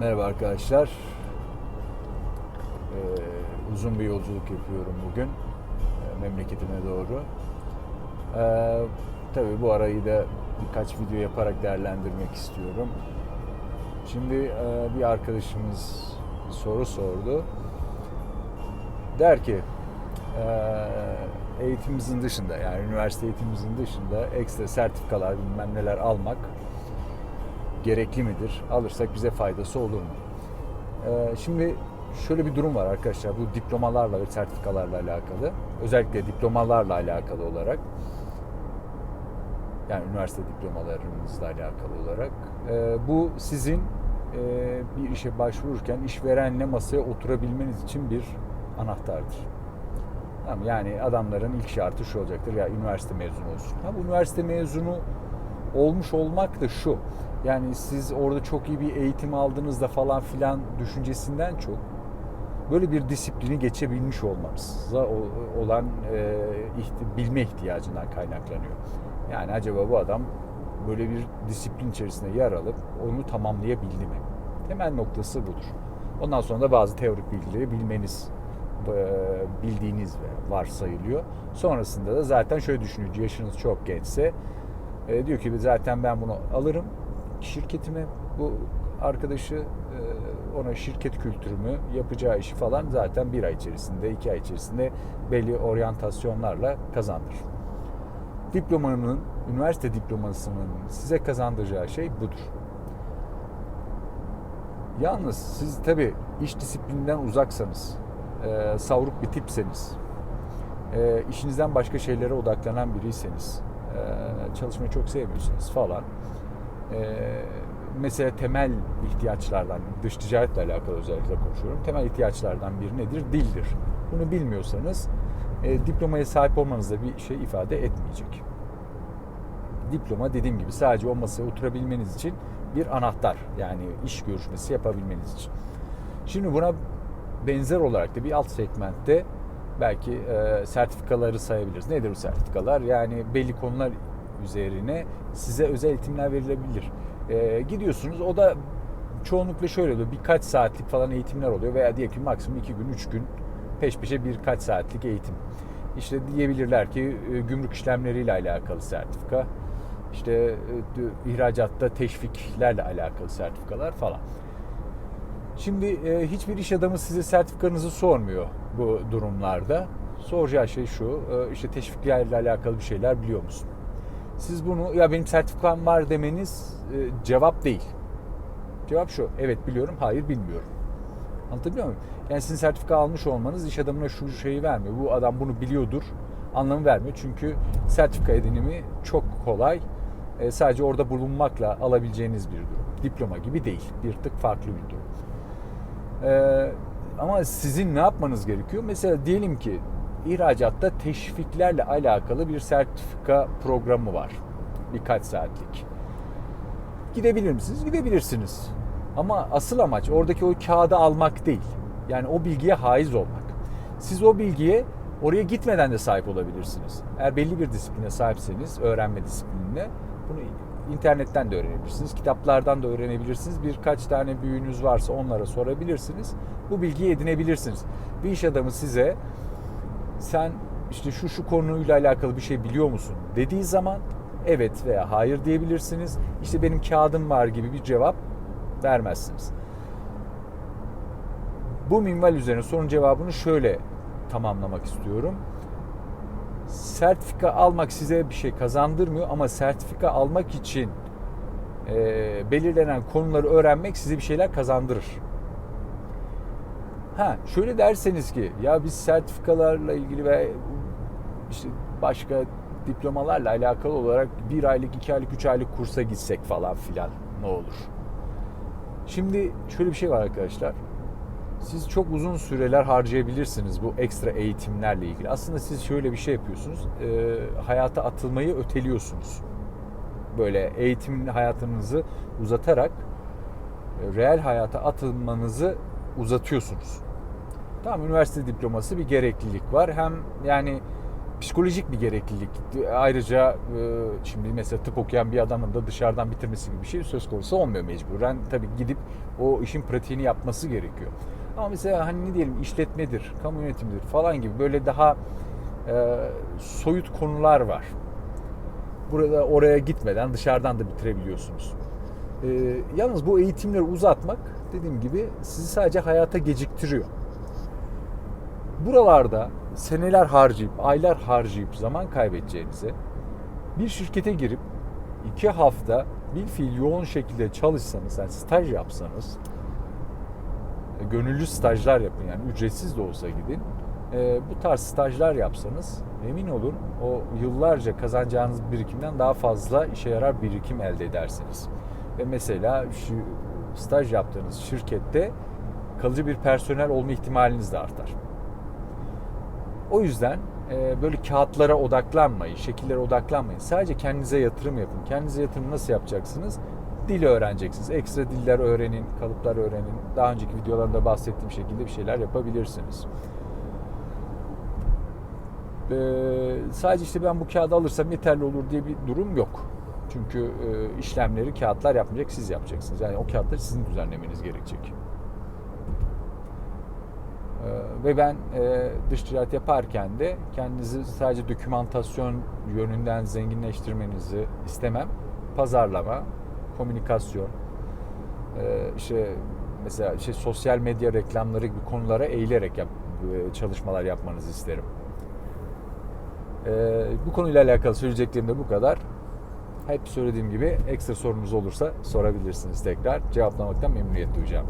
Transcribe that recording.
Merhaba arkadaşlar. Ee, uzun bir yolculuk yapıyorum bugün e, memleketime doğru. Ee, tabii bu arayı da birkaç video yaparak değerlendirmek istiyorum. Şimdi e, bir arkadaşımız bir soru sordu. Der ki e, eğitimimizin dışında yani üniversite eğitimimizin dışında ekstra sertifikalar bilmem neler almak gerekli midir? Alırsak bize faydası olur mu? Ee, şimdi şöyle bir durum var arkadaşlar. Bu diplomalarla ve sertifikalarla alakalı. Özellikle diplomalarla alakalı olarak yani üniversite diplomalarınızla alakalı olarak e, bu sizin e, bir işe başvururken işverenle masaya oturabilmeniz için bir anahtardır. Tamam, yani adamların ilk şartı şu olacaktır ya üniversite mezunu olsun. Ha, bu üniversite mezunu olmuş olmak da şu. Yani siz orada çok iyi bir eğitim aldığınızda falan filan düşüncesinden çok böyle bir disiplini geçebilmiş olmanıza olan e, ihti- bilme ihtiyacından kaynaklanıyor. Yani acaba bu adam böyle bir disiplin içerisinde yer alıp onu tamamlayabildi mi? Temel noktası budur. Ondan sonra da bazı teorik bilgileri bilmeniz e, bildiğiniz ve varsayılıyor. Sonrasında da zaten şöyle düşünüyor. Yaşınız çok gençse e, diyor ki zaten ben bunu alırım şirketime bu arkadaşı e, ona şirket kültürümü yapacağı işi falan zaten bir ay içerisinde iki ay içerisinde belli oryantasyonlarla kazandır. Diplomanın, üniversite diplomasının size kazandıracağı şey budur. Yalnız siz tabi iş disiplininden uzaksanız, e, savruk bir tipseniz, e, işinizden başka şeylere odaklanan biriyseniz, çalışmayı çok sevmiyorsunuz falan, e, mesela temel ihtiyaçlardan, dış ticaretle alakalı özellikle konuşuyorum. Temel ihtiyaçlardan biri nedir? Dildir. Bunu bilmiyorsanız e, diplomaya sahip olmanız bir şey ifade etmeyecek. Diploma dediğim gibi sadece o masaya oturabilmeniz için bir anahtar. Yani iş görüşmesi yapabilmeniz için. Şimdi buna benzer olarak da bir alt segmentte belki e, sertifikaları sayabiliriz. Nedir bu sertifikalar? Yani belli konular üzerine size özel eğitimler verilebilir. E, gidiyorsunuz o da çoğunlukla şöyle oluyor. Birkaç saatlik falan eğitimler oluyor veya diyelim ki maksimum iki gün, üç gün peş peşe birkaç saatlik eğitim. İşte diyebilirler ki e, gümrük işlemleriyle alakalı sertifika, işte e, ihracatta teşviklerle alakalı sertifikalar falan. Şimdi e, hiçbir iş adamı size sertifikanızı sormuyor bu durumlarda. Soracağı şey şu, e, işte teşviklerle alakalı bir şeyler biliyor musun? Siz bunu ya benim sertifikam var demeniz e, cevap değil. Cevap şu, evet biliyorum, hayır bilmiyorum. Anlatabiliyor muyum? Yani sizin sertifika almış olmanız iş adamına şu şeyi vermiyor. Bu adam bunu biliyordur anlamı vermiyor. Çünkü sertifika edinimi çok kolay. E, sadece orada bulunmakla alabileceğiniz bir durum. Diploma gibi değil. Bir tık farklı bir durum. E, ama sizin ne yapmanız gerekiyor? Mesela diyelim ki ihracatta teşviklerle alakalı bir sertifika programı var. Birkaç saatlik. Gidebilir misiniz? Gidebilirsiniz. Ama asıl amaç oradaki o kağıdı almak değil. Yani o bilgiye haiz olmak. Siz o bilgiye oraya gitmeden de sahip olabilirsiniz. Eğer belli bir disipline sahipseniz, öğrenme disiplinine bunu internetten de öğrenebilirsiniz. Kitaplardan da öğrenebilirsiniz. Birkaç tane büyüğünüz varsa onlara sorabilirsiniz. Bu bilgiyi edinebilirsiniz. Bir iş adamı size sen işte şu şu konuyla alakalı bir şey biliyor musun dediği zaman evet veya hayır diyebilirsiniz. İşte benim kağıdım var gibi bir cevap vermezsiniz. Bu minval üzerine sorun cevabını şöyle tamamlamak istiyorum. Sertifika almak size bir şey kazandırmıyor ama sertifika almak için e, belirlenen konuları öğrenmek size bir şeyler kazandırır. Ha şöyle derseniz ki ya biz sertifikalarla ilgili ve işte başka diplomalarla alakalı olarak bir aylık, iki aylık, üç aylık kursa gitsek falan filan ne olur? Şimdi şöyle bir şey var arkadaşlar. Siz çok uzun süreler harcayabilirsiniz bu ekstra eğitimlerle ilgili. Aslında siz şöyle bir şey yapıyorsunuz. E, hayata atılmayı öteliyorsunuz. Böyle eğitim hayatınızı uzatarak e, reel hayata atılmanızı uzatıyorsunuz. Tamam üniversite diploması bir gereklilik var. Hem yani psikolojik bir gereklilik. Ayrıca e, şimdi mesela tıp okuyan bir adamın da dışarıdan bitirmesi gibi bir şey söz konusu olmuyor mecburen. Tabii gidip o işin pratiğini yapması gerekiyor. Ama mesela hani ne diyelim işletmedir, kamu yönetimidir falan gibi böyle daha e, soyut konular var. Burada oraya gitmeden dışarıdan da bitirebiliyorsunuz. E, yalnız bu eğitimleri uzatmak dediğim gibi sizi sadece hayata geciktiriyor. Buralarda seneler harcayıp, aylar harcayıp zaman kaybedeceğinize bir şirkete girip iki hafta bir fiil yoğun şekilde çalışsanız, yani staj yapsanız, gönüllü stajlar yapın yani ücretsiz de olsa gidin. E, bu tarz stajlar yapsanız emin olun o yıllarca kazanacağınız birikimden daha fazla işe yarar birikim elde edersiniz. Ve mesela şu staj yaptığınız şirkette kalıcı bir personel olma ihtimaliniz de artar. O yüzden e, böyle kağıtlara odaklanmayın, şekillere odaklanmayın. Sadece kendinize yatırım yapın. Kendinize yatırım nasıl yapacaksınız? Dil öğreneceksiniz. Ekstra diller öğrenin, kalıplar öğrenin. Daha önceki videolarımda bahsettiğim şekilde bir şeyler yapabilirsiniz. Ee, sadece işte ben bu kağıdı alırsam yeterli olur diye bir durum yok. Çünkü e, işlemleri kağıtlar yapmayacak, siz yapacaksınız. Yani o kağıtları sizin düzenlemeniz gerekecek. Ee, ve ben e, dış ticaret yaparken de kendinizi sadece dokümantasyon yönünden zenginleştirmenizi istemem. Pazarlama, komünikasyon, e, işte mesela işte sosyal medya reklamları gibi konulara eğilerek yap, e, çalışmalar yapmanızı isterim. E, bu konuyla alakalı söyleyeceklerim de bu kadar. Hep söylediğim gibi ekstra sorunuz olursa sorabilirsiniz tekrar. Cevaplamaktan memnuniyet duyacağım.